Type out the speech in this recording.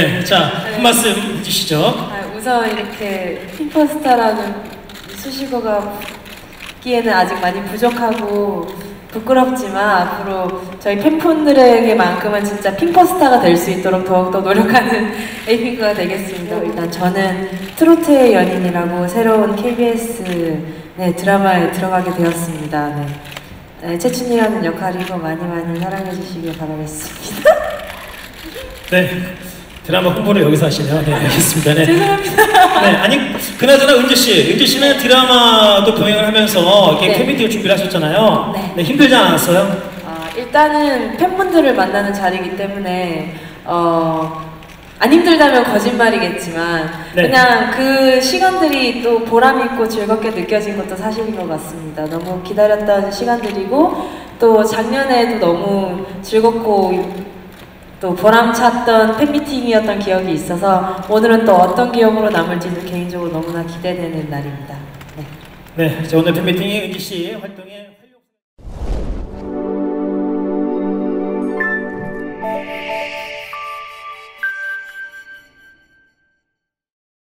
네, 자, 한 말씀 해주시죠. 아, 우선 이렇게 핑퍼스타라는 수식어가 기에는 아직 많이 부족하고 부끄럽지만 앞으로 저희 팬분들에게만큼은 진짜 핑퍼스타가 될 수 있도록 더욱더 노력하는 에이핑크가 되겠습니다. 일단 저는 트로트의 연인이라고 새로운 KBS 네, 드라마에 들어가게 되었습니다. 네. 네, 채춘이라는 역할이고 많이 많이 사랑해 주시길 바라겠습니다. 네, 드라마 홍보를 여기서 하시네요. 네, 알겠습니다. 네. 죄송합니다. 네, 아니, 그나저나 은주 씨, 은주 씨는 드라마도 병행을 하면서 이렇게 네. 팬미팅 준비를 하셨잖아요. 네. 힘들지 않았어요? 아, 일단은 팬분들을 만나는 자리이기 때문에 어, 안 힘들다면 거짓말이겠지만 네. 그냥 그 시간들이 또 보람 있고 즐겁게 느껴진 것도 사실인 것 같습니다. 너무 기다렸던 시간들이고 또 작년에도 너무 즐겁고 또 보람찼던 팬미팅이었던 기억이 있어서 오늘은 또 어떤 기억으로 남을지도 개인적으로 너무나 기대되는 날입니다. 네. 네, 자, 오늘 팬미팅이 은지 씨 활동에